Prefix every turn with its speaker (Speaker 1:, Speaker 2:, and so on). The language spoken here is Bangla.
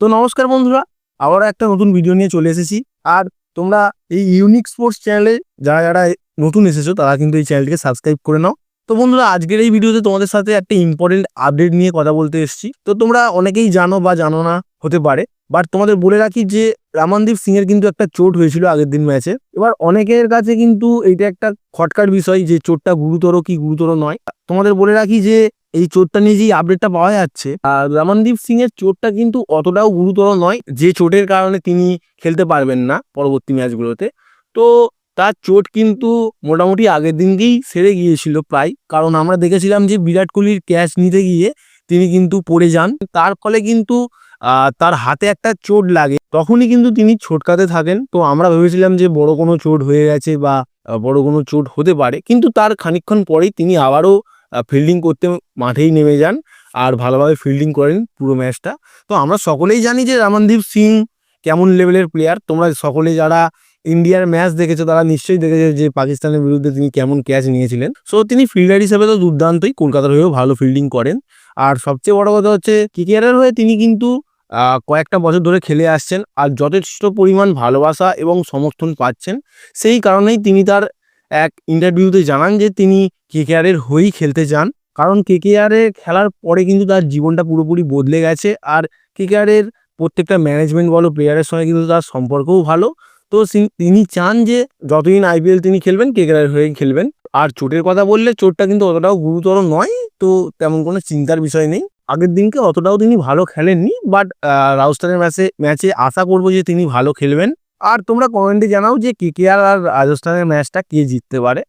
Speaker 1: তো নমস্কার বন্ধুরা, আবারও একটা নতুন ভিডিও নিয়ে চলে এসেছি। আর তোমরা এই ইউনিক স্পোর্টস চ্যানেলে যারা যারা নতুন এসেছ, তারা কিন্তু এই চ্যানেলটিকে সাবস্ক্রাইব করে নাও। তো বন্ধুরা, আজকের এই ভিডিওতে তোমাদের সাথে একটা ইম্পর্টেন্ট আপডেট নিয়ে কথা বলতে এসেছি। তো তোমরা অনেকেই জানো বা জানো না, হতে পারে। বাট তোমাদের বলে রাখি যে রামানদীপ সিং এর কিন্তু একটা চোট হয়েছিল আগের দিন ম্যাচে। এবার অনেকের কাছে কিন্তু এইটা একটা খটকার বিষয় যে চোটটা গুরুতর কি গুরুতর নয়। তোমাদের বলে রাখি যে এই চোটটা নিয়ে যে আপডেটটা পাওয়া যাচ্ছে, আর রামানদীপ সিং এর চোটটা কিন্তু অতটাও গুরুতর নয় যে চোটের কারণে তিনি খেলতে পারবেন না পরবর্তী ম্যাচগুলোতে। তো তার চোট কিন্তু মোটামুটি আগের দিনকেই সেরে গিয়েছিল প্রায়। কারণ আমরা দেখেছিলাম যে বিরাট কোহলির ক্যাচ নিতে গিয়ে তিনি কিন্তু পড়ে যান। তার ফলে কিন্তু তার হাতে একটা চোট লাগে। তখনই কিন্তু তিনি ছোটকাতে থাকেন। তো আমরা ভেবেছিলাম যে বড় কোনো চোট হয়ে গেছে বা বড় কোনো চোট হতে পারে। কিন্তু তার খানিকক্ষণ পরেই তিনি আবারও ফিল্ডিং করতে মাঠেই নেমে যান আর ভালোভাবে ফিল্ডিং করেন পুরো ম্যাচটা। তো আমরা সকলেই জানি যে রামনদীপ সিং কেমন লেভেলের প্লেয়ার তোমরা সকলে যারা ইন্ডিয়ার ম্যাচ দেখেছ, তারা নিশ্চয়ই দেখেছে যে পাকিস্তানের বিরুদ্ধে তিনি কেমন ক্যাচ নিয়েছিলেন। সো তিনি ফিল্ডার হিসেবে তো দুর্দান্তই। কলকাতার হয়েও ভালো ফিল্ডিং করেন। আর সবচেয়ে বড় কথা হচ্ছে ক্রিকেটার হয়ে তিনি কিন্তু কয়েকটা বছর ধরে খেলে আসছেন আর যথেষ্ট পরিমাণ ভালোবাসা এবং সমর্থন পাচ্ছেন। সেই কারণেই তিনি তার এক ইন্টারভিউতে জানান যে তিনি কেকেআরের হয়েই খেলতে চান। কারণ কেকেআরে খেলার পরে কিন্তু তার জীবনটা পুরোপুরি বদলে গেছে আর কেকেআরের প্রত্যেকটা ম্যানেজমেন্ট বলো প্লেয়ারের সঙ্গে কিন্তু তার সম্পর্কও ভালো। তো তিনি চান যে যতদিন আইপিএল তিনি খেলবেন কেকেআরের হয়েই খেলবেন। আর চোটের কথা বললে চোটটা কিন্তু অতটাও গুরুতর নয়, তো তেমন কোনো চিন্তার বিষয় নেই। আগের দিনকে অতটাও তিনি ভালো খেলেননি বাট রাজস্থানের ম্যাচে ম্যাচে আশা করব যে তিনি ভালো খেলবেন। আর তোমরা কমেন্টে জানাও যে কে আর রাজস্থানের ম্যাচটা কে জিততে পারে।